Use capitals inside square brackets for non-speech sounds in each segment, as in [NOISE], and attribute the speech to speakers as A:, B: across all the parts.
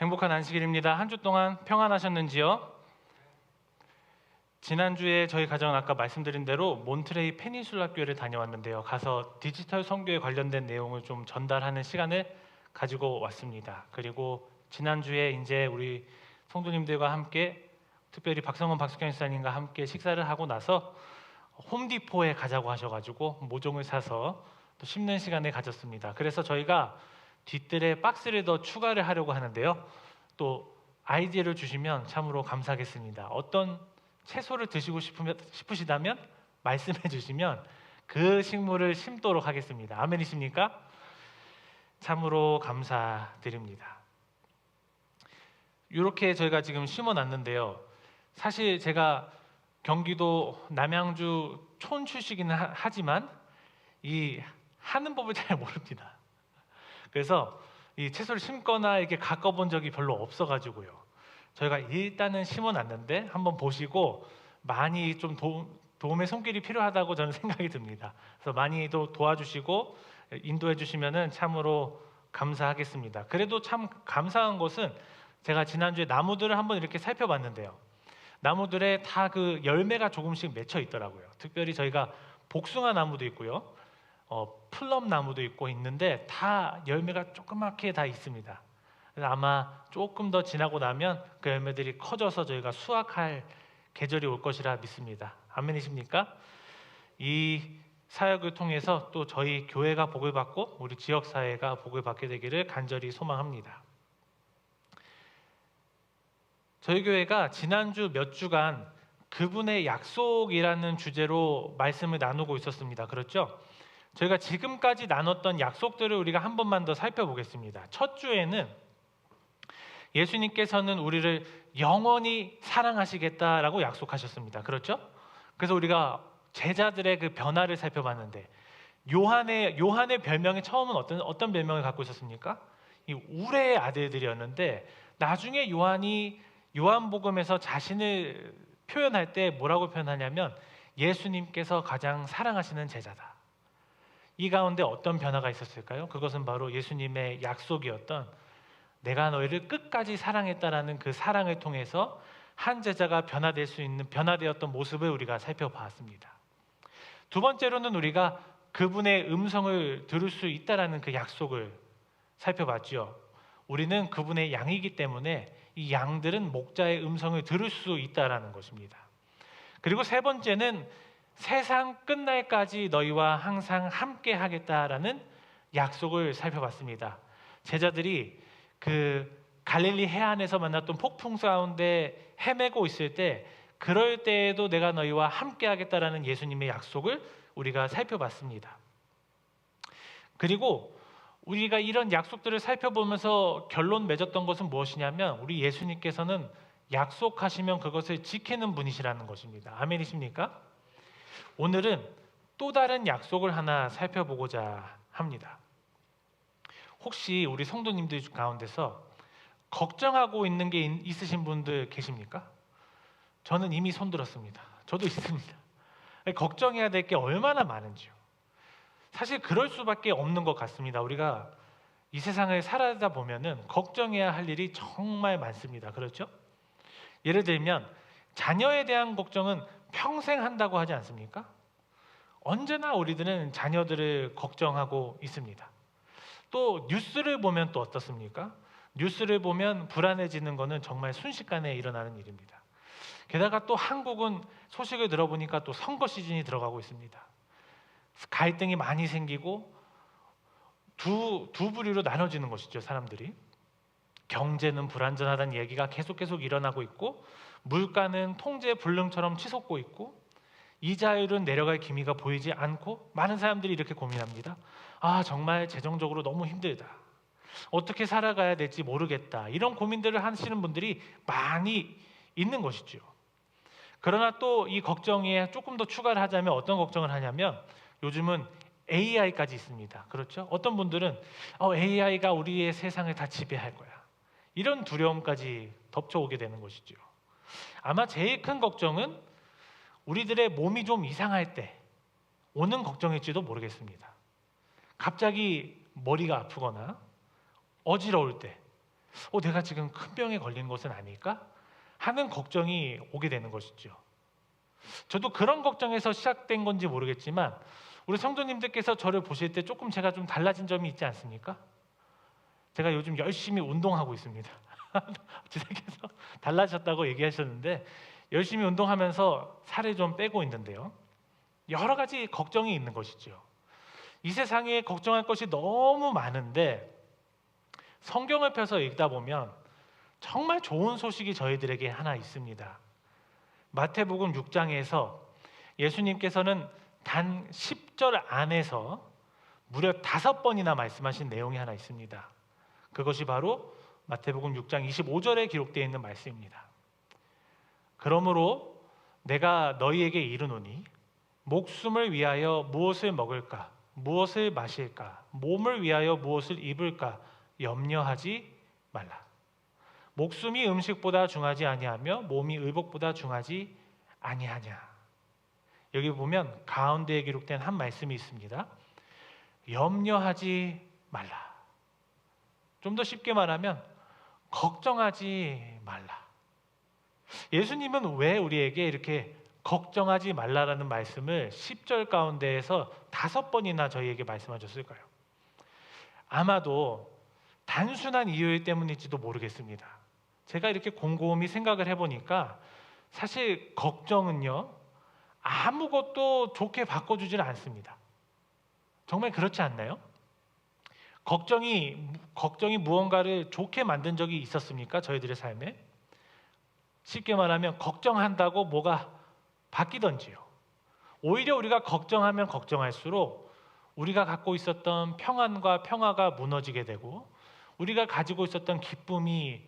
A: 행복한 안식일입니다. 한 주 동안 평안하셨는지요? 지난주에 저희 가정은 아까 말씀드린 대로 몬트레이 페니슐라 교회를 다녀왔는데요. 가서 디지털 선교에 관련된 내용을 좀 전달하는 시간을 가지고 왔습니다. 그리고 지난주에 이제 우리 성도님들과 함께 특별히 박성원 박숙현 시사님과 함께 식사를 하고 나서 홈디포에 가자고 하셔가지고 모종을 사서 또 심는 시간을 가졌습니다. 그래서 저희가 뒤뜰에 박스를 더 추가를 하려고 하는데요. 또 아이디어를 주시면 참으로 감사하겠습니다. 어떤 채소를 드시고 싶으면, 싶으시다면 말씀해 주시면 그 식물을 심도록 하겠습니다. 아멘이십니까? 참으로 감사드립니다. 이렇게 저희가 지금 심어 놨는데요. 사실 제가 경기도 남양주 촌 출시기는 하지만 이 하는 법을 잘 모릅니다. 그래서 이 채소를 심거나 이렇게 가꿔본 적이 별로 없어가지고요. 저희가 일단은 심어놨는데 한번 보시고 많이 좀 도, 도움의 손길이 필요하다고 저는 [LAUGHS] 생각이 듭니다. 그래서 많이 도, 도와주시고 인도해 주시면은 참으로 감사하겠습니다. 그래도 참 감사한 것은 제가 지난주에 나무들을 한번 이렇게 살펴봤는데요. 나무들에 다 그 열매가 조금씩 맺혀 있더라고요. 특별히 저희가 복숭아 나무도 있고요. 어, 플럼 나무도 있고 있는데 다 열매가 조그맣게 다 있습니다. 아마 조금 더 지나고 나면 그 열매들이 커져서 저희가 수확할 계절이 올 것이라 믿습니다. 아멘이십니까? 이 사역을 통해서 또 저희 교회가 복을 받고 우리 지역 사회가 복을 받게 되기를 간절히 소망합니다. 저희 교회가 지난주 몇 주간 그분의 약속이라는 주제로 말씀을 나누고 있었습니다. 그렇죠? 저희가 지금까지 나눴던 약속들을 우리가 한 번만 더 살펴보겠습니다. 첫 주에는 예수님께서는 우리를 영원히 사랑하시겠다라고 약속하셨습니다. 그렇죠? 그래서 우리가 제자들의 그 변화를 살펴봤는데 요한의 요한의 별명이 처음은 어떤 어떤 별명을 갖고 있었습니까? 이 우레의 아들들이었는데 나중에 요한이 요한복음에서 자신을 표현할 때 뭐라고 표현하냐면 예수님께서 가장 사랑하시는 제자다. 이 가운데 어떤 변화가 있었을까요? 그것은 바로 예수님의 약속이었던 내가 너희를 끝까지 사랑했다라는 그 사랑을 통해서 한 제자가 변화될 수 있는 변화되었던 모습을 우리가 살펴봤습니다. 두 번째로는 우리가 그분의 음성을 들을 수 있다라는 그 약속을 살펴봤죠. 우리는 그분의 양이기 때문에 이 양들은 목자의 음성을 들을 수 있다라는 것입니다. 그리고 세 번째는 세상 끝날까지 너희와 항상 함께 하겠다라는 약속을 살펴봤습니다. 제자들이 그 갈릴리 해안에서 만났던 폭풍 가운데 헤매고 있을 때 그럴 때에도 내가 너희와 함께 하겠다라는 예수님의 약속을 우리가 살펴봤습니다. 그리고 우리가 이런 약속들을 살펴보면서 결론 맺었던 것은 무엇이냐면 우리 예수님께서는 약속하시면 그것을 지키는 분이시라는 것입니다. 아멘이십니까? 오늘은 또 다른 약속을 하나 살펴보고자 합니다. 혹시 우리 성도님들 가운데서 걱정하고 있는 게 있으신 분들 계십니까? 저는 이미 손들었습니다. 저도 있습니다. 걱정해야 될 게 얼마나 많은지요. 사실 그럴 수밖에 없는 것 같습니다. 우리가 이 세상을 살아다 보면은 걱정해야 할 일이 정말 많습니다. 그렇죠? 예를 들면 자녀에 대한 걱정은 평생 한다고 하지 않습니까? 언제나 우리들은 자녀들을 걱정하고 있습니다. 또 뉴스를 보면 또 어떻습니까? 뉴스를 보면 불안해지는 것은 정말 순식간에 일어나는 일입니다. 게다가 또 한국은 소식을 들어보니까 또 선거 시즌이 들어가고 있습니다. 갈등이 많이 생기고 두, 두 부류로 나눠지는 것이죠, 사람들이. 경제는 불안전하다는 얘기가 계속 계속 일어나고 있고 물가는 통제 불능처럼 치솟고 있고 이자율은 내려갈 기미가 보이지 않고 많은 사람들이 이렇게 고민합니다. 아, 정말 재정적으로 너무 힘들다. 어떻게 살아가야 될지 모르겠다. 이런 고민들을 하시는 분들이 많이 있는 것이죠. 그러나 또 이 걱정에 조금 더 추가를 하자면 어떤 걱정을 하냐면 요즘은 AI까지 있습니다. 그렇죠? 어떤 분들은 어, AI가 우리의 세상을 다 지배할 거야. 이런 두려움까지 덮쳐오게 되는 것이죠. 아마 제일 큰 걱정은 우리들의 몸이 좀 이상할 때 오는 걱정일지도 모르겠습니다. 갑자기 머리가 아프거나 어지러울 때 어, 내가 지금 큰 병에 걸린 것은 아닐까? 하는 걱정이 오게 되는 것이죠. 저도 그런 걱정에서 시작된 건지 모르겠지만 우리 성도님들께서 저를 보실 때 조금 제가 좀 달라진 점이 있지 않습니까? 제가 요즘 열심히 운동하고 있습니다. [LAUGHS] 지사께서 달라졌다고 얘기하셨는데 열심히 운동하면서 살을 좀 빼고 있는데요. 여러 가지 걱정이 있는 것이죠. 이 세상에 걱정할 것이 너무 많은데 성경을 펴서 읽다 보면 정말 좋은 소식이 저희들에게 하나 있습니다. 마태복음 6장에서 예수님께서는 단 10절 안에서 무려 다섯 번이나 말씀하신 내용이 하나 있습니다. 그것이 바로 마태복음 6장 25절에 기록되어 있는 말씀입니다. 그러므로 내가 너희에게 이르노니 목숨을 위하여 무엇을 먹을까 무엇을 마실까 몸을 위하여 무엇을 입을까 염려하지 말라. 목숨이 음식보다 중하지 아니하며 몸이 의복보다 중하지 아니하냐. 여기 보면 가운데에 기록된 한 말씀이 있습니다. 염려하지 말라. 좀 더 쉽게 말하면 걱정하지 말라. 예수님은 왜 우리에게 이렇게 걱정하지 말라라는 말씀을 10절 가운데에서 다섯 번이나 저희에게 말씀하셨을까요? 아마도 단순한 이유 때문일지도 모르겠습니다. 제가 이렇게 곰곰이 생각을 해보니까 사실 걱정은요 아무것도 좋게 바꿔주질 않습니다. 정말 그렇지 않나요? 걱정이 걱정이 무언가를 좋게 만든 적이 있었습니까? 저희들의 삶에 쉽게 말하면 걱정한다고 뭐가 바뀌던지요. 오히려 우리가 걱정하면 걱정할수록 우리가 갖고 있었던 평안과 평화가 무너지게 되고 우리가 가지고 있었던 기쁨이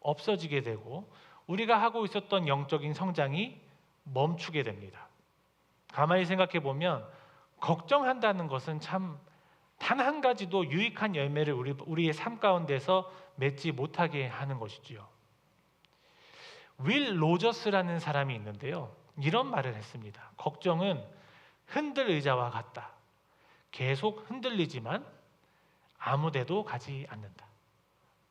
A: 없어지게 되고 우리가 하고 있었던 영적인 성장이 멈추게 됩니다. 가만히 생각해 보면 걱정한다는 것은 참 단 한 가지도 유익한 열매를 우리, 우리의 삶 가운데서 맺지 못하게 하는 것이지요. 윌 로저스라는 사람이 있는데요. 이런 말을 했습니다. 걱정은 흔들 의자와 같다. 계속 흔들리지만 아무데도 가지 않는다.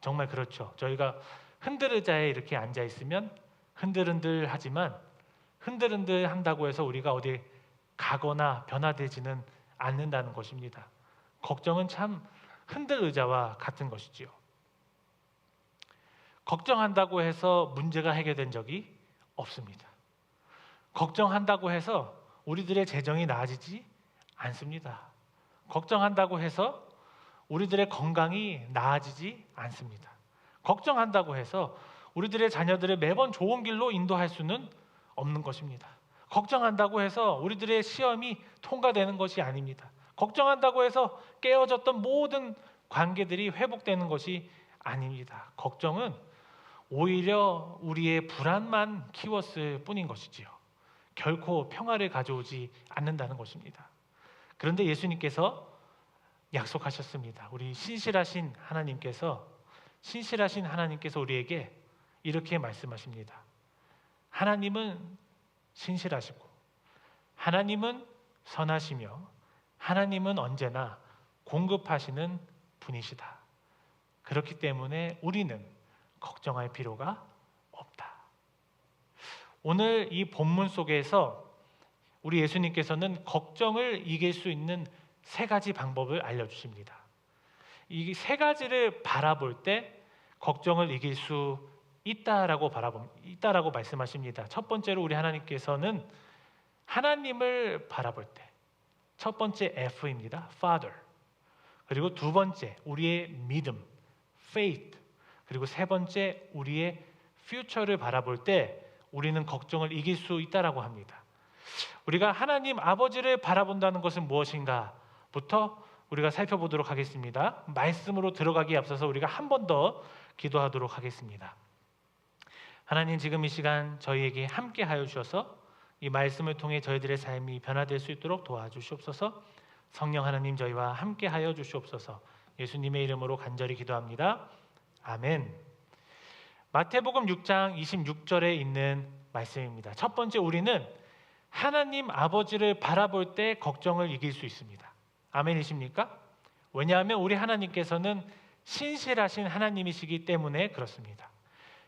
A: 정말 그렇죠. 저희가 흔들 의자에 이렇게 앉아 있으면 흔들흔들 하지만 흔들흔들 한다고 해서 우리가 어디 가거나 변화되지는 않는다는 것입니다. 걱정은 참 흔들 의자와 같은 것이지요. 걱정한다고 해서 문제가 해결된 적이 없습니다. 걱정한다고 해서 우리들의 재정이 나아지지 않습니다. 걱정한다고 해서 우리들의 건강이 나아지지 않습니다. 걱정한다고 해서 우리들의 자녀들을 매번 좋은 길로 인도할 수는 없는 것입니다. 걱정한다고 해서 우리들의 시험이 통과되는 것이 아닙니다. 걱정한다고 해서 깨어졌던 모든 관계들이 회복되는 것이 아닙니다. 걱정은 오히려 우리의 불안만 키웠을 뿐인 것이지요. 결코 평화를 가져오지 않는다는 것입니다. 그런데 예수님께서 약속하셨습니다. 우리 신실하신 하나님께서 신실하신 하나님께서 우리에게 이렇게 말씀하십니다. 하나님은 신실하시고 하나님은 선하시며 하나님은 언제나 공급하시는 분이시다. 그렇기 때문에 우리는 걱정할 필요가 없다. 오늘 이 본문 속에서 우리 예수님께서는 걱정을 이길 수 있는 세 가지 방법을 알려주십니다. 이 세 가지를 바라볼 때 걱정을 이길 수 있다라고 바라보 있다라고 말씀하십니다. 첫 번째로 우리 하나님께서는 하나님을 바라볼 때 첫 번째 F입니다. Father. 그리고 두 번째 우리의 믿음, faith. 그리고 세 번째 우리의 future를 바라볼 때 우리는 걱정을 이길 수 있다라고 합니다. 우리가 하나님 아버지를 바라본다는 것은 무엇인가부터 우리가 살펴보도록 하겠습니다. 말씀으로 들어가기에 앞서서 우리가 한 번 더 기도하도록 하겠습니다. 하나님 지금 이 시간 저희에게 함께 하여 주셔서 이 말씀을 통해 저희들의 삶이 변화될 수 있도록 도와주시옵소서. 성령 하나님 저희와 함께 하여 주시옵소서. 예수님의 이름으로 간절히 기도합니다. 아멘. 마태복음 6장 26절에 있는 말씀입니다. 첫 번째 우리는 하나님 아버지를 바라볼 때 걱정을 이길 수 있습니다. 아멘이십니까? 왜냐하면 우리 하나님께서는 신실하신 하나님이시기 때문에 그렇습니다.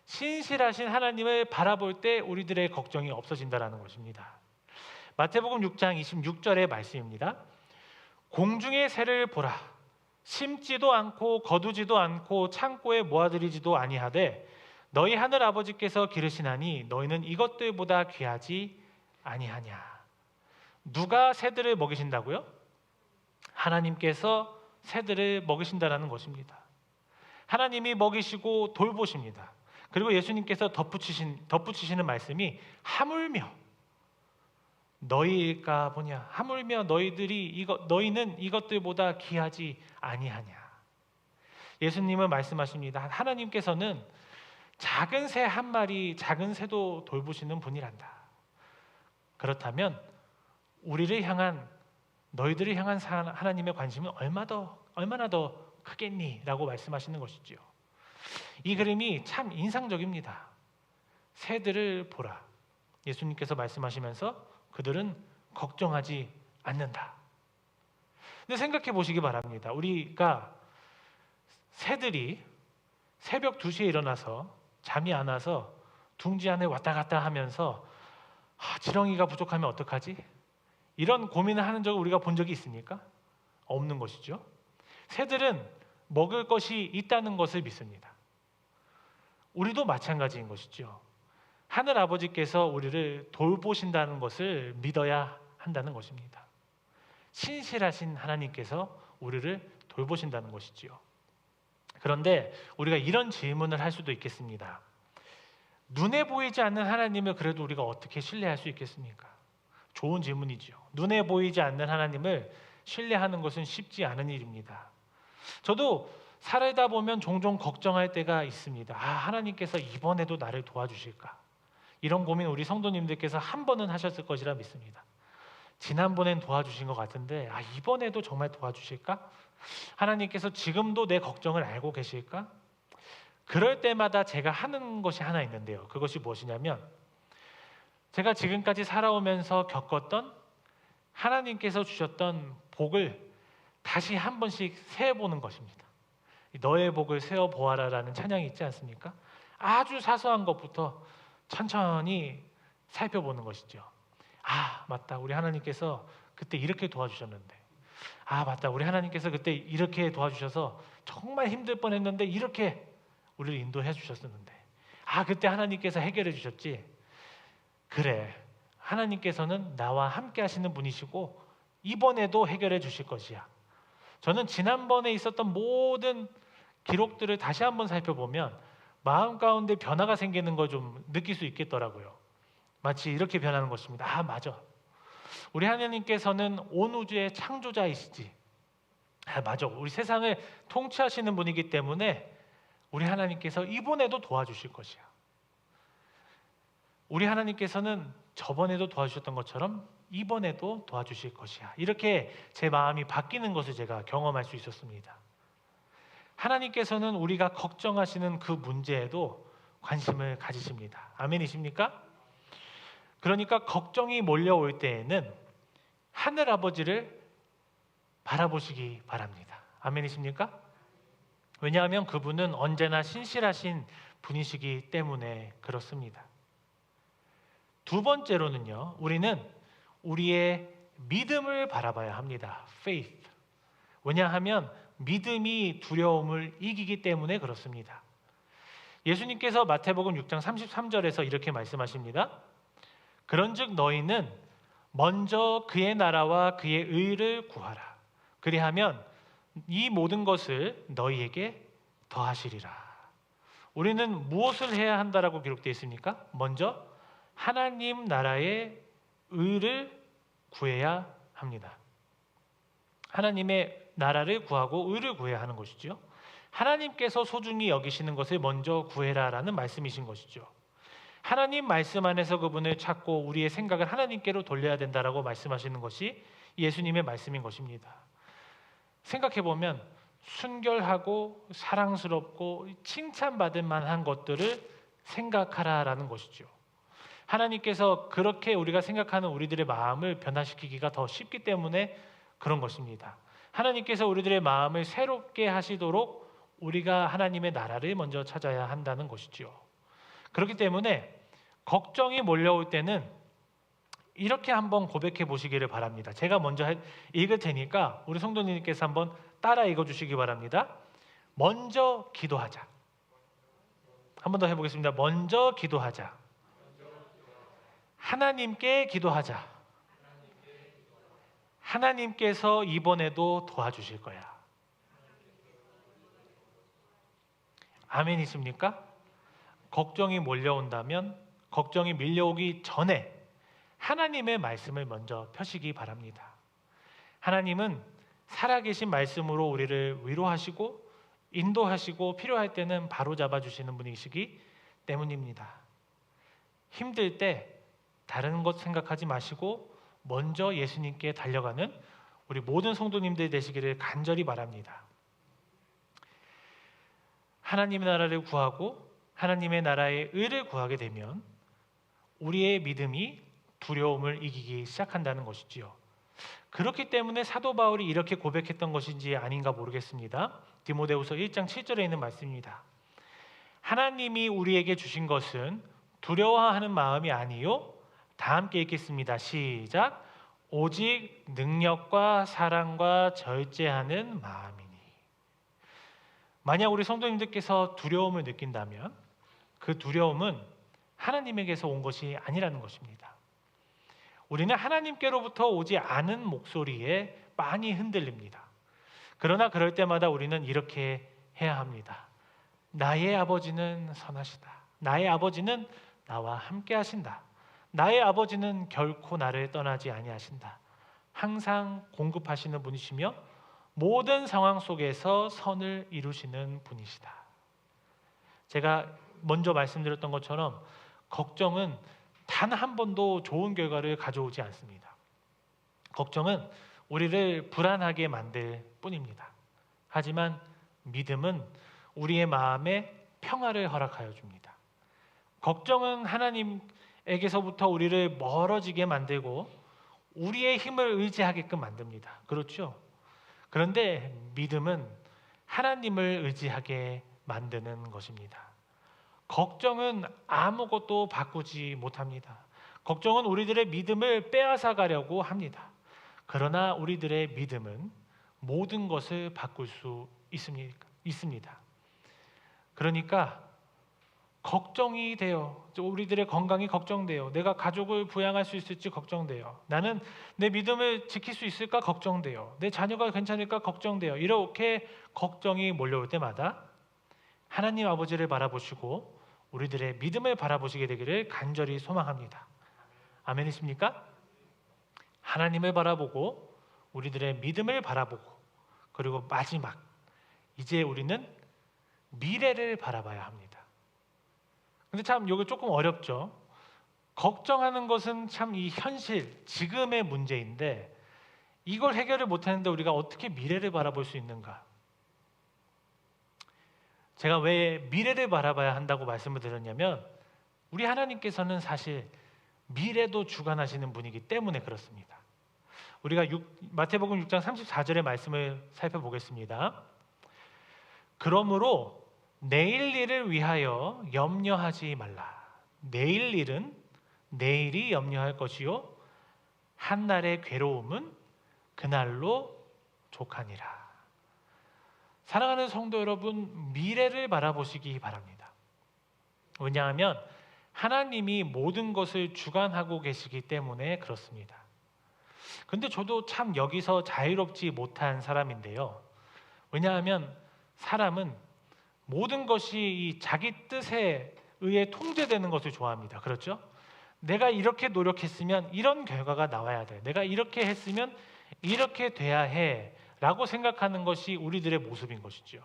A: 신실하신 하나님을 바라볼 때 우리들의 걱정이 없어진다라는 것입니다. 마태복음 6장 26절의 말씀입니다. 공중의 새를 보라. 심지도 않고 거두지도 않고 창고에 모아들이지도 아니하되 너희 하늘 아버지께서 기르시나니 너희는 이것들보다 귀하지 아니하냐. 누가 새들을 먹이신다고요? 하나님께서 새들을 먹이신다라는 것입니다. 하나님이 먹이시고 돌보십니다. 그리고 예수님께서 덧붙이신 덧붙이시는 말씀이 하물며 너희일까 보냐 하물며 너희들이 이거 너희는 이것들보다 귀하지 아니하냐. 예수님은 말씀하십니다. 하나님께서는 작은 새 한 마리 작은 새도 돌보시는 분이란다. 그렇다면 우리를 향한 너희들을 향한 하나님의 관심은 얼마 더 얼마나 더 크겠니라고 말씀하시는 것이지요. 이 그림이 참 인상적입니다. 새들을 보라. 예수님께서 말씀하시면서 그들은 걱정하지 않는다. 근데 생각해 보시기 바랍니다. 우리가 새들이 새벽 2시에 일어나서 잠이 안 와서 둥지 안에 왔다 갔다 하면서 아, 지렁이가 부족하면 어떡하지? 이런 고민을 하는 적을 우리가 본 적이 있습니까? 없는 것이죠. 새들은 먹을 것이 있다는 것을 믿습니다. 우리도 마찬가지인 것이죠. 하늘 아버지께서 우리를 돌보신다는 것을 믿어야 한다는 것입니다. 신실하신 하나님께서 우리를 돌보신다는 것이지요. 그런데 우리가 이런 질문을 할 수도 있겠습니다. 눈에 보이지 않는 하나님을 그래도 우리가 어떻게 신뢰할 수 있겠습니까? 좋은 질문이지요. 눈에 보이지 않는 하나님을 신뢰하는 것은 쉽지 않은 일입니다. 저도 살다 보면 종종 걱정할 때가 있습니다. 아, 하나님께서 이번에도 나를 도와주실까? 이런 고민 우리 성도님들께서 한 번은 하셨을 것이라 믿습니다. 지난번엔 도와주신 것 같은데 아, 이번에도 정말 도와주실까? 하나님께서 지금도 내 걱정을 알고 계실까? 그럴 때마다 제가 하는 것이 하나 있는데요. 그것이 무엇이냐면 제가 지금까지 살아오면서 겪었던 하나님께서 주셨던 복을 다시 한 번씩 세어보는 것입니다. 너의 복을 세어 보아라라는 찬양이 있지 않습니까? 아주 사소한 것부터 천천히 살펴보는 것이죠. 아, 맞다. 우리 하나님께서 그때 이렇게 도와주셨는데. 아, 맞다. 우리 하나님께서 그때 이렇게 도와주셔서 정말 힘들 뻔 했는데 이렇게 우리를 인도해 주셨었는데. 아, 그때 하나님께서 해결해 주셨지. 그래. 하나님께서는 나와 함께 하시는 분이시고 이번에도 해결해 주실 것이야. 저는 지난번에 있었던 모든 기록들을 다시 한번 살펴보면 마음 가운데 변화가 생기는 걸 좀 느낄 수 있겠더라고요. 마치 이렇게 변하는 것입니다. 아, 맞아. 우리 하나님께서는 온 우주의 창조자이시지. 아, 맞아. 우리 세상을 통치하시는 분이기 때문에 우리 하나님께서 이번에도 도와주실 것이야. 우리 하나님께서는 저번에도 도와주셨던 것처럼 이번에도 도와주실 것이야. 이렇게 제 마음이 바뀌는 것을 제가 경험할 수 있었습니다. 하나님께서는 우리가 걱정하시는 그 문제에도 관심을 가지십니다. 아멘이십니까? 그러니까 걱정이 몰려올 때에는 하늘 아버지를 바라보시기 바랍니다. 아멘이십니까? 왜냐하면 그분은 언제나 신실하신 분이시기 때문에 그렇습니다. 두 번째로는요, 우리는 우리의 믿음을 바라봐야 합니다. faith. 왜냐하면 믿음이 두려움을 이기기 때문에 그렇습니다. 예수님께서 마태복음 6장 33절에서 이렇게 말씀하십니다. 그런즉 너희는 먼저 그의 나라와 그의 의를 구하라. 그리하면 이 모든 것을 너희에게 더하시리라. 우리는 무엇을 해야 한다라고 기록되어 있습니까? 먼저 하나님 나라의 의를 구해야 합니다. 하나님의 나라를 구하고 의를 구해야 하는 것이죠. 하나님께서 소중히 여기시는 것을 먼저 구해라라는 말씀이신 것이죠. 하나님 말씀 안에서 그분을 찾고 우리의 생각을 하나님께로 돌려야 된다라고 말씀하시는 것이 예수님의 말씀인 것입니다. 생각해 보면 순결하고 사랑스럽고 칭찬받을 만한 것들을 생각하라라는 것이죠. 하나님께서 그렇게 우리가 생각하는 우리들의 마음을 변화시키기가 더 쉽기 때문에 그런 것입니다. 하나님께서 우리들의 마음을 새롭게 하시도록 우리가 하나님의 나라를 먼저 찾아야 한다는 것이지요. 그렇기 때문에 걱정이 몰려올 때는 이렇게 한번 고백해 보시기를 바랍니다. 제가 먼저 해- 읽을 테니까 우리 성도님께서 한번 따라 읽어 주시기 바랍니다. 먼저 기도하자. 한 번 더 해보겠습니다. 먼저 기도하자. 하나님께 기도하자. 하나님께서 이번에도 도와주실 거야. 아멘이십니까? 걱정이 몰려온다면 걱정이 밀려오기 전에 하나님의 말씀을 먼저 펴시기 바랍니다. 하나님은 살아계신 말씀으로 우리를 위로하시고 인도하시고 필요할 때는 바로 잡아 주시는 분이시기 때문입니다. 힘들 때 다른 것 생각하지 마시고 먼저 예수님께 달려가는 우리 모든 성도님들 되시기를 간절히 바랍니다. 하나님의 나라를 구하고 하나님의 나라의 의를 구하게 되면 우리의 믿음이 두려움을 이기기 시작한다는 것이지요. 그렇기 때문에 사도 바울이 이렇게 고백했던 것인지 아닌가 모르겠습니다. 디모데후서 1장 7절에 있는 말씀입니다. 하나님이 우리에게 주신 것은 두려워하는 마음이 아니요 다 함께 읽겠습니다. 시작. 오직 능력과 사랑과 절제하는 마음이니. 만약 우리 성도님들께서 두려움을 느낀다면 그 두려움은 하나님에게서 온 것이 아니라는 것입니다. 우리는 하나님께로부터 오지 않은 목소리에 많이 흔들립니다. 그러나 그럴 때마다 우리는 이렇게 해야 합니다. 나의 아버지는 선하시다. 나의 아버지는 나와 함께 하신다. 나의 아버지는 결코 나를 떠나지 아니하신다. 항상 공급하시는 분이시며 모든 상황 속에서 선을 이루시는 분이시다. 제가 먼저 말씀드렸던 것처럼 걱정은 단 한 번도 좋은 결과를 가져오지 않습니다. 걱정은 우리를 불안하게 만들 뿐입니다. 하지만 믿음은 우리의 마음에 평화를 허락하여 줍니다. 걱정은 하나님 에게서부터 우리를 멀어지게 만들고 우리의 힘을 의지하게끔 만듭니다. 그렇죠? 그런데 믿음은 하나님을 의지하게 만드는 것입니다. 걱정은 아무것도 바꾸지 못합니다. 걱정은 우리들의 믿음을 빼앗아 가려고 합니다. 그러나 우리들의 믿음은 모든 것을 바꿀 수 있습니다. 그러니까 걱정이 돼요. 우리들의 건강이 걱정돼요. 내가 가족을 부양할 수 있을지 걱정돼요. 나는 내 믿음을 지킬 수 있을까 걱정돼요. 내 자녀가 괜찮을까 걱정돼요. 이렇게 걱정이 몰려올 때마다 하나님 아버지를 바라보시고 우리들의 믿음을 바라보시게 되기를 간절히 소망합니다. 아멘이십니까? 하나님을 바라보고 우리들의 믿음을 바라보고 그리고 마지막 이제 우리는 미래를 바라봐야 합니다. 근데 참 이거 조금 어렵죠. 걱정하는 것은 참 이 현실, 지금의 문제인데 이걸 해결을 못하는데 우리가 어떻게 미래를 바라볼 수 있는가? 제가 왜 미래를 바라봐야 한다고 말씀을 드렸냐면 우리 하나님께서는 사실 미래도 주관하시는 분이기 때문에 그렇습니다. 우리가 6, 마태복음 6장 34절의 말씀을 살펴보겠습니다. 그러므로 내일 일을 위하여 염려하지 말라. 내일 일은 내일이 염려할 것이요 한날의 괴로움은 그날로 족하니라. 사랑하는 성도 여러분, 미래를 바라보시기 바랍니다. 왜냐하면 하나님이 모든 것을 주관하고 계시기 때문에 그렇습니다. 근데 저도 참 여기서 자유롭지 못한 사람인데요. 왜냐하면 사람은 모든 것이 이 자기 뜻에 의해 통제되는 것을 좋아합니다. 그렇죠? 내가 이렇게 노력했으면 이런 결과가 나와야 돼. 내가 이렇게 했으면 이렇게 돼야 해. 라고 생각하는 것이 우리들의 모습인 것이죠.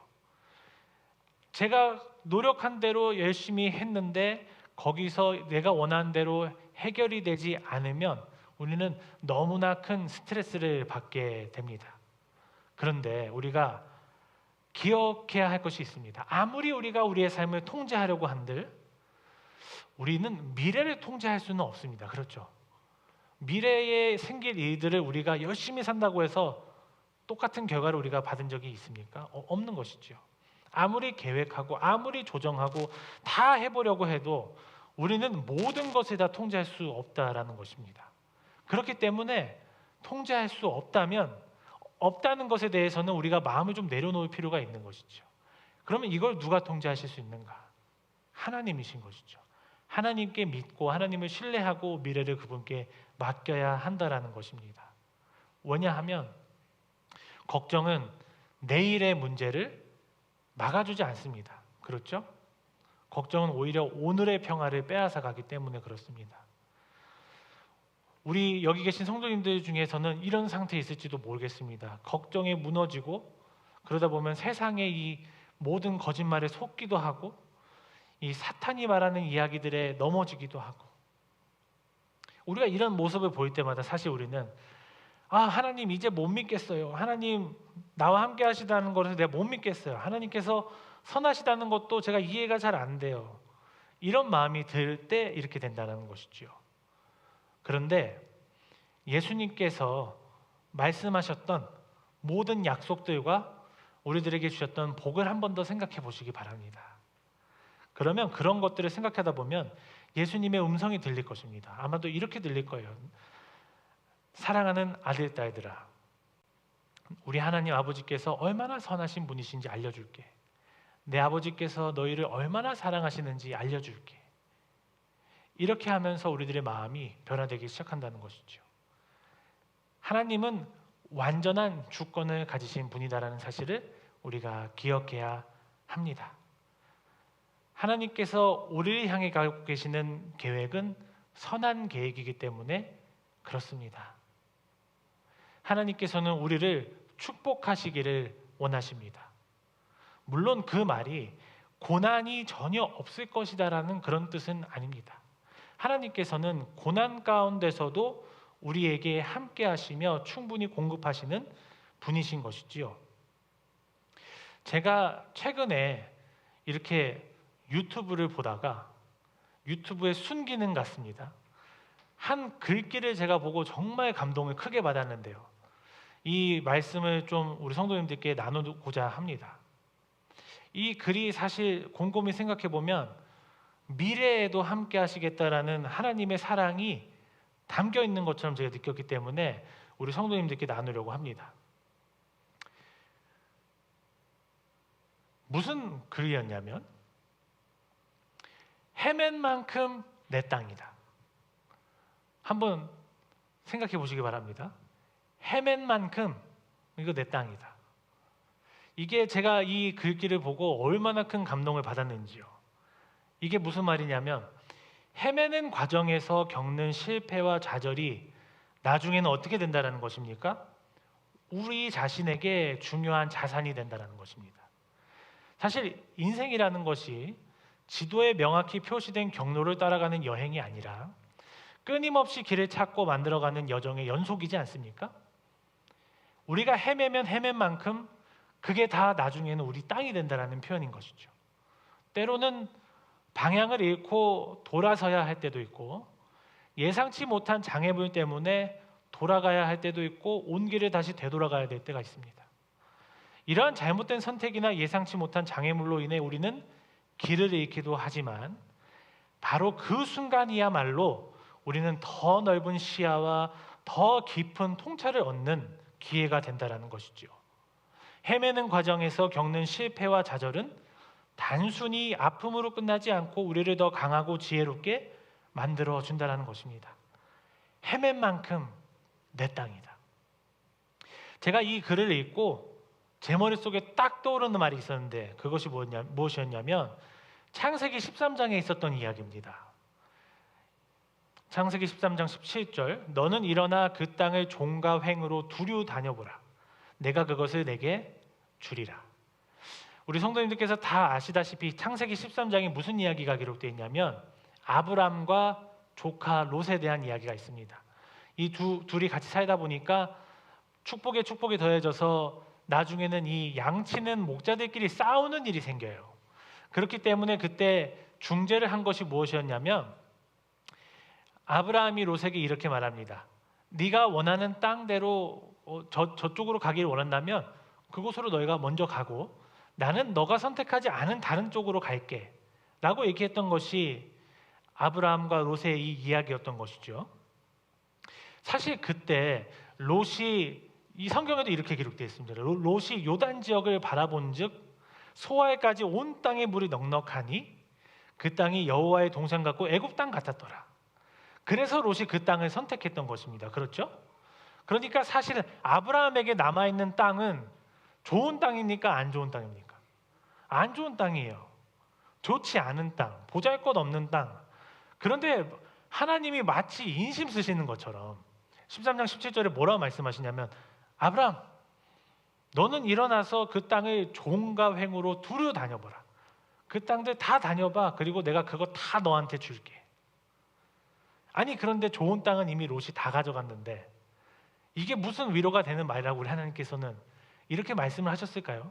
A: 제가 노력한 대로 열심히 했는데 거기서 내가 원하는 대로 해결이 되지 않으면 우리는 너무나 큰 스트레스를 받게 됩니다. 그런데 우리가 기억해야 할 것이 있습니다. 아무리 우리가 우리의 삶을 통제하려고 한들 우리는 미래를 통제할 수는 없습니다. 그렇죠? 미래에 생길 일들을 우리가 열심히 산다고 해서 똑같은 결과를 우리가 받은 적이 있습니까? 어, 없는 것이죠. 아무리 계획하고 아무리 조정하고 다 해보려고 해도 우리는 모든 것에 다 통제할 수 없다라는 것입니다. 그렇기 때문에 통제할 수 없다면 없다는 것에 대해서는 우리가 마음을 좀 내려놓을 필요가 있는 것이죠. 그러면 이걸 누가 통제하실 수 있는가? 하나님이신 것이죠. 하나님께 믿고 하나님을 신뢰하고 미래를 그분께 맡겨야 한다라는 것입니다. 왜냐하면 걱정은 내일의 문제를 막아주지 않습니다. 그렇죠? 걱정은 오히려 오늘의 평화를 빼앗아 가기 때문에 그렇습니다. 우리 여기 계신 성도님들 중에서는 이런 상태에 있을지도 모르겠습니다. 걱정에 무너지고 그러다 보면 세상의 이 모든 거짓말에 속기도 하고 이 사탄이 말하는 이야기들에 넘어지기도 하고 우리가 이런 모습을 보일 때마다 사실 우리는 아 하나님 이제 못 믿겠어요. 하나님 나와 함께 하시다는 것을 내가 못 믿겠어요. 하나님께서 선하시다는 것도 제가 이해가 잘 안 돼요. 이런 마음이 들 때 이렇게 된다는 것이지요. 그런데 예수님께서 말씀하셨던 모든 약속들과 우리들에게 주셨던 복을 한 번 더 생각해 보시기 바랍니다. 그러면 그런 것들을 생각하다 보면 예수님의 음성이 들릴 것입니다. 아마도 이렇게 들릴 거예요. 사랑하는 아들, 딸들아. 우리 하나님 아버지께서 얼마나 선하신 분이신지 알려줄게. 내 아버지께서 너희를 얼마나 사랑하시는지 알려줄게. 이렇게 하면서 우리들의 마음이 변화되기 시작한다는 것이죠. 하나님은 완전한 주권을 가지신 분이다라는 사실을 우리가 기억해야 합니다. 하나님께서 우리를 향해 가고 계시는 계획은 선한 계획이기 때문에 그렇습니다. 하나님께서는 우리를 축복하시기를 원하십니다. 물론 그 말이 고난이 전혀 없을 것이다라는 그런 뜻은 아닙니다. 하나님께서는 고난 가운데서도 우리에게 함께 하시며 충분히 공급하시는 분이신 것이지요. 제가 최근에 이렇게 유튜브를 보다가 유튜브의 순기능 같습니다. 한 글귀를 제가 보고 정말 감동을 크게 받았는데요. 이 말씀을 좀 우리 성도님들께 나누고자 합니다. 이 글이 사실 곰곰이 생각해 보면 미래에도 함께 하시겠다라는 하나님의 사랑이 담겨 있는 것처럼 제가 느꼈기 때문에 우리 성도님들께 나누려고 합니다. 무슨 글이었냐면 헤맨 만큼 내 땅이다. 한번 생각해 보시기 바랍니다. 헤맨 만큼 이거 내 땅이다. 이게 제가 이 글귀를 보고 얼마나 큰 감동을 받았는지요. 이게 무슨 말이냐면 헤매는 과정에서 겪는 실패와 좌절이 나중에는 어떻게 된다는 것입니까? 우리 자신에게 중요한 자산이 된다는 것입니다. 사실 인생이라는 것이 지도에 명확히 표시된 경로를 따라가는 여행이 아니라 끊임없이 길을 찾고 만들어가는 여정의 연속이지 않습니까? 우리가 헤매면 헤맨 만큼 그게 다 나중에는 우리 땅이 된다는 표현인 것이죠. 때로는 방향을 잃고 돌아서야 할 때도 있고 예상치 못한 장애물 때문에 돌아가야 할 때도 있고 온 길을 다시 되돌아가야 될 때가 있습니다. 이러한 잘못된 선택이나 예상치 못한 장애물로 인해 우리는 길을 잃기도 하지만 바로 그 순간이야말로 우리는 더 넓은 시야와 더 깊은 통찰을 얻는 기회가 된다라는 것이죠. 헤매는 과정에서 겪는 실패와 좌절은 단순히 아픔으로 끝나지 않고 우리를 더 강하고 지혜롭게 만들어 준다라는 것입니다. 헤맨 만큼 내 땅이다. 제가 이 글을 읽고 제 머릿속에 딱 떠오르는 말이 있었는데 그것이 뭐냐, 무엇이었냐면 창세기 13장에 있었던 이야기입니다. 창세기 13장 17절 너는 일어나 그 땅을 종과 횡으로 두루 다녀보라. 내가 그것을 내게 주리라. 우리 성도님들께서 다 아시다시피 창세기 13장에 무슨 이야기가 기록되어 있냐면 아브람과 조카 롯에 대한 이야기가 있습니다. 이 두 둘이 같이 살다 보니까 축복에 축복이 더해져서 나중에는 이 양치는 목자들끼리 싸우는 일이 생겨요. 그렇기 때문에 그때 중재를 한 것이 무엇이었냐면 아브라함이 롯에게 이렇게 말합니다. 네가 원하는 땅대로 어, 저, 저쪽으로 가기를 원한다면 그곳으로 너희가 먼저 가고 나는 너가 선택하지 않은 다른 쪽으로 갈게. 라고 얘기했던 것이 아브라함과 롯의 이 이야기였던 것이죠. 사실 그때 롯이 이 성경에도 이렇게 기록되어 있습니다. 로- 롯이 요단 지역을 바라본즉 소아에까지 온 땅에 물이 넉넉하니 그 땅이 여호와의 동산 같고 애굽 땅 같았더라. 그래서 롯이 그 땅을 선택했던 것입니다. 그렇죠? 그러니까 사실은 아브라함에게 남아 있는 땅은 좋은 땅입니까? 안 좋은 땅입니까? 안 좋은 땅이에요. 좋지 않은 땅, 보잘 것 없는 땅. 그런데 하나님이 마치 인심 쓰시는 것처럼 13장 17절에 뭐라고 말씀하시냐면 아브라함 너는 일어나서 그 땅을 종과 횡으로 두루 다녀보라. 그 땅들 다 다녀봐. 그리고 내가 그거 다 너한테 줄게. 아니 그런데 좋은 땅은 이미 롯이 다 가져갔는데 이게 무슨 위로가 되는 말이라고 우리 하나님께서는 이렇게 말씀을 하셨을까요?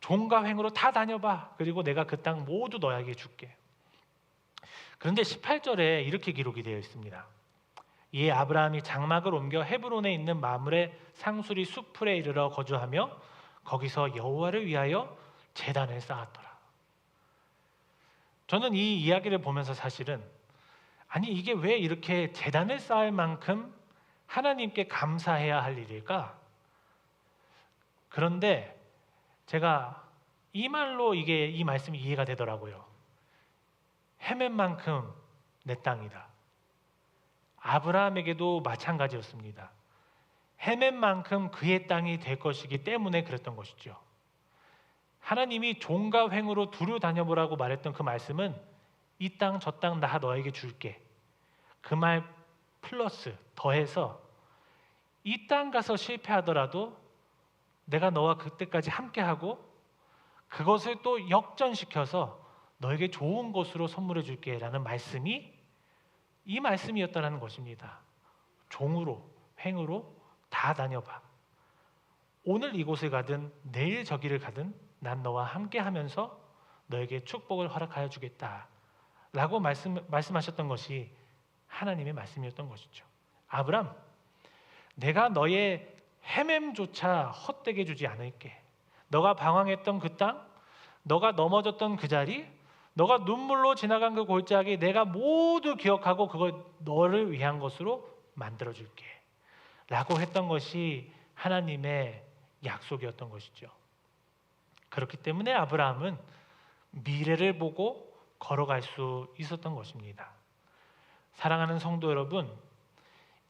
A: 종과 횡으로 다 다녀봐. 그리고 내가 그 땅 모두 너에게 줄게. 그런데 18절에 이렇게 기록이 되어 있습니다. 이에 아브라함이 장막을 옮겨 헤브론에 있는 마물의 상수리 수풀에 이르러 거주하며 거기서 여호와를 위하여 제단을 쌓았더라. 저는 이 이야기를 보면서 사실은 아니 이게 왜 이렇게 제단을 쌓을 만큼 하나님께 감사해야 할 일일까? 그런데 제가 이 말로 이게 이 말씀이 이해가 되더라고요. 헤맨 만큼 내 땅이다. 아브라함에게도 마찬가지였습니다. 헤맨 만큼 그의 땅이 될 것이기 때문에 그랬던 것이죠. 하나님이 종과 횡으로 두루 다녀보라고 말했던 그 말씀은 이 땅 저 땅 나 너에게 줄게. 그 말 플러스 더해서 이 땅 가서 실패하더라도 내가 너와 그때까지 함께하고 그것을 또 역전시켜서 너에게 좋은 것으로 선물해 줄게라는 말씀이 이 말씀이었다는 것입니다. 종으로 횡으로 다 다녀봐. 오늘 이곳을 가든 내일 저기를 가든 난 너와 함께하면서 너에게 축복을 허락하여 주겠다라고 말씀 말씀하셨던 것이 하나님의 말씀이었던 것이죠. 아브람, 내가 너의 헤맴조차 헛되게 주지 않을게. 너가 방황했던 그 땅, 너가 넘어졌던 그 자리, 너가 눈물로 지나간 그 골짜기 내가 모두 기억하고 그걸 너를 위한 것으로 만들어 줄게. 라고 했던 것이 하나님의 약속이었던 것이죠. 그렇기 때문에 아브라함은 미래를 보고 걸어갈 수 있었던 것입니다. 사랑하는 성도 여러분,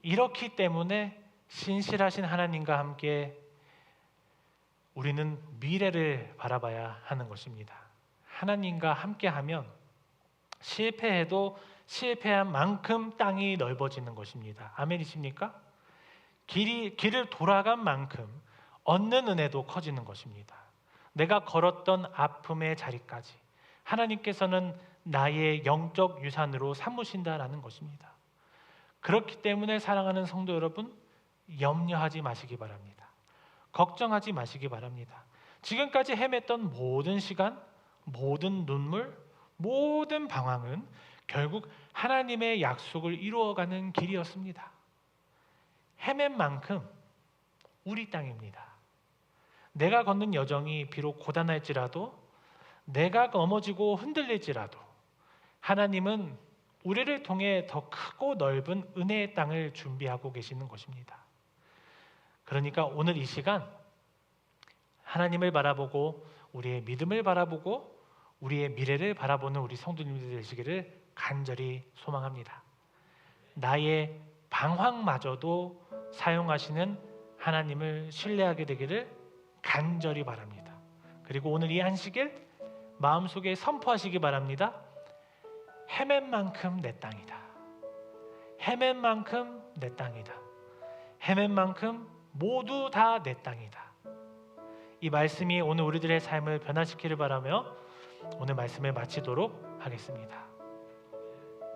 A: 이렇기 때문에 신실하신 하나님과 함께 우리는 미래를 바라봐야 하는 것입니다. 하나님과 함께하면 실패해도 실패한 만큼 땅이 넓어지는 것입니다. 아멘이십니까? 길이 길을 돌아간 만큼 얻는 은혜도 커지는 것입니다. 내가 걸었던 아픔의 자리까지 하나님께서는 나의 영적 유산으로 삼으신다라는 것입니다. 그렇기 때문에 사랑하는 성도 여러분 염려하지 마시기 바랍니다. 걱정하지 마시기 바랍니다. 지금까지 헤맸던 모든 시간, 모든 눈물, 모든 방황은 결국 하나님의 약속을 이루어가는 길이었습니다. 헤맨 만큼 우리 땅입니다. 내가 걷는 여정이 비록 고단할지라도 내가 넘어지고 흔들릴지라도 하나님은 우리를 통해 더 크고 넓은 은혜의 땅을 준비하고 계시는 것입니다. 그러니까 오늘 이 시간 하나님을 바라보고 우리의 믿음을 바라보고 우리의 미래를 바라보는 우리 성도님들 되시기를 간절히 소망합니다. 나의 방황마저도 사용하시는 하나님을 신뢰하게 되기를 간절히 바랍니다. 그리고 오늘 이 한식을 마음속에 선포하시기 바랍니다. 헤맨 만큼 내 땅이다. 헤맨 만큼 내 땅이다. 헤맨 만큼 모두 다 내 땅이다. 이 말씀이 오늘 우리들의 삶을 변화시키를 바라며 오늘 말씀을 마치도록 하겠습니다.